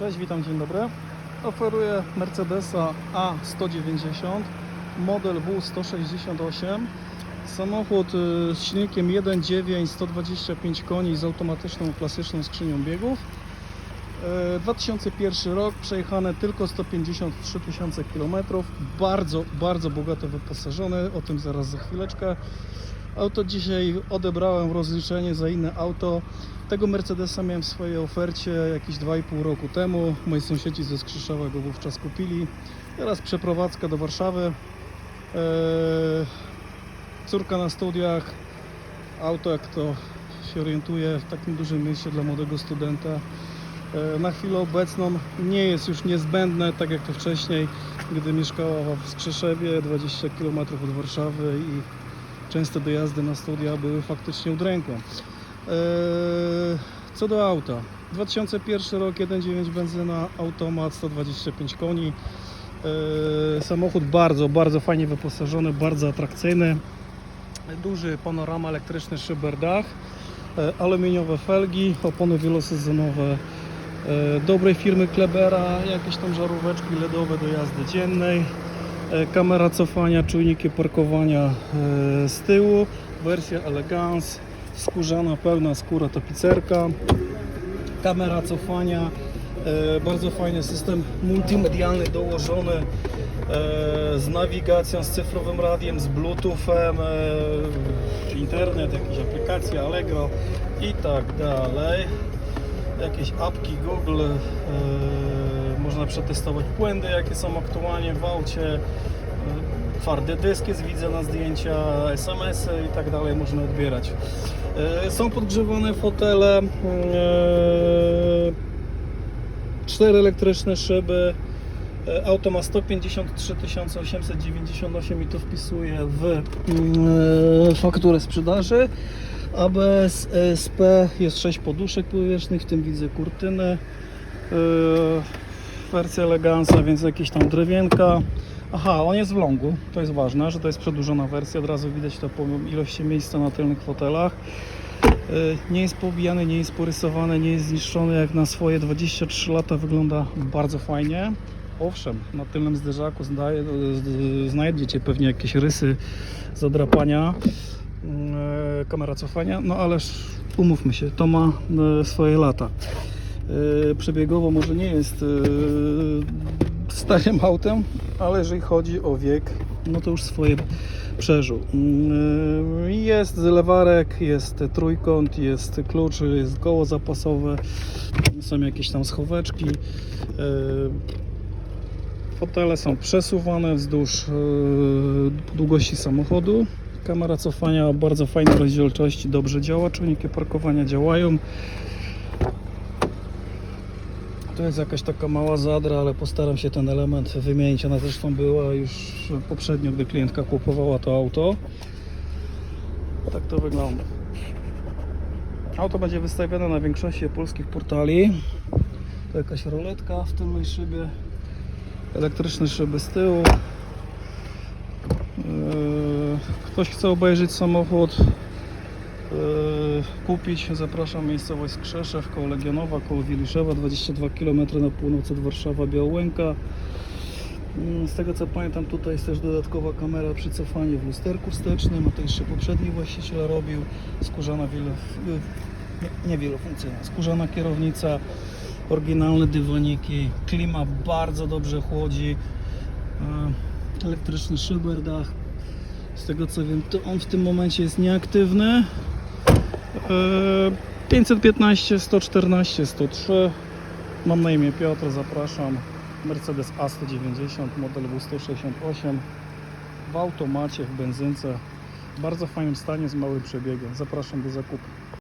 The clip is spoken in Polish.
Cześć, witam, dzień dobry. Oferuję Mercedesa A190, model W168. Samochód y, z silnikiem 1.9, 125 koni z automatyczną klasyczną skrzynią biegów. Y, 2001 rok, przejechane tylko 153 tysiące kilometrów. Bardzo, bardzo bogato wyposażony, o tym zaraz za chwileczkę. Auto dzisiaj odebrałem rozliczenie za inne auto. Tego Mercedesa miałem w swojej ofercie jakieś 2,5 roku temu. Moi sąsiedzi ze Skrzyszowa go wówczas kupili. Teraz przeprowadzka do Warszawy. Eee, córka na studiach. Auto, jak to się orientuje, w takim dużym mieście dla młodego studenta. Eee, na chwilę obecną nie jest już niezbędne, tak jak to wcześniej, gdy mieszkała w Skrzyszewie, 20 km od Warszawy i częste dojazdy na studia były faktycznie udręką. Eee, Co do auta. 2001 rok, 1.9 benzyna, automat, 125 koni. Eee, Samochód bardzo, bardzo fajnie wyposażony, bardzo atrakcyjny. Duży panorama elektryczny szyberdach, e, aluminiowe felgi, opony wielosezonowe dobrej firmy Klebera, jakieś tam żaróweczki LEDowe do jazdy dziennej. Kamera cofania, czujniki parkowania z tyłu, wersja Elegance, skórzana, pełna skóra tapicerka, kamera cofania, e, bardzo fajny system multimedialny dołożony e, z nawigacją, z cyfrowym radiem, z bluetoothem, e, internet, jakieś aplikacje Allegro i tak dalej. Jakieś apki Google, można przetestować błędy, jakie są aktualnie w aucie, twardy dysk jest, widzę na zdjęcia, SMS-y i tak dalej można odbierać. E, Są podgrzewane fotele, e, cztery elektryczne szyby, E, Auto ma 153 898 i to wpisuję w mm, fakturę sprzedaży. ABS, ESP, jest 6 poduszek powietrznych, w tym widzę kurtynę. Wersja elegansa, więc jakieś tam drewienka. Aha, on jest w longu, to jest ważne, że to jest przedłużona wersja, od razu widać to po ilości miejsca na tylnych fotelach. Yy, Nie jest pobijany, nie jest porysowany, nie jest zniszczony jak na swoje 23 lata, wygląda bardzo fajnie. Owszem, na tylnym zderzaku zdaje, z- znajdziecie pewnie jakieś rysy zadrapania, kamera cofania, no ależ umówmy się, to ma swoje lata. Przebiegowo może nie jest starym autem, ale jeżeli chodzi o wiek, no to już swoje przeżył. Mm, Jest zlewarek, jest trójkąt, jest klucz, jest koło zapasowe, są jakieś tam schoweczki. E, Fotele są przesuwane wzdłuż e, długości samochodu. Kamera cofania bardzo fajnej rozdzielczości dobrze działa, czujniki parkowania działają. To jest jakaś taka mała zadra, ale postaram się ten element wymienić. Ona zresztą była już poprzednio, gdy klientka kupowała to auto. Tak to wygląda. Auto będzie wystawione na większości polskich portali. To jakaś roletka w tylnej szybie elektryczne szyby z tyłu. Eee, Ktoś chce obejrzeć samochód, eee, kupić, zapraszam miejscowość Skrzeszew, koło Legionowa, koło Wiliszewa, 22 km na północ od Warszawa, Białęka. Mm, Z tego co pamiętam, tutaj jest też dodatkowa kamera przy cofaniu w lusterku wstecznym, a to jeszcze poprzedni właściciel robił. Skórzana wielo, nie, nie wielofunkcyjna, skórzana kierownica, oryginalne dywaniki, klima bardzo dobrze chłodzi, e, elektryczny szyberdach. Z tego co wiem, to on w tym momencie jest nieaktywny. E, 515, 114, 103. Mam na imię Piotr, zapraszam. Mercedes A190, model W168 w automacie, w benzynce. W bardzo fajnym stanie z małym przebiegiem. Zapraszam do zakupu.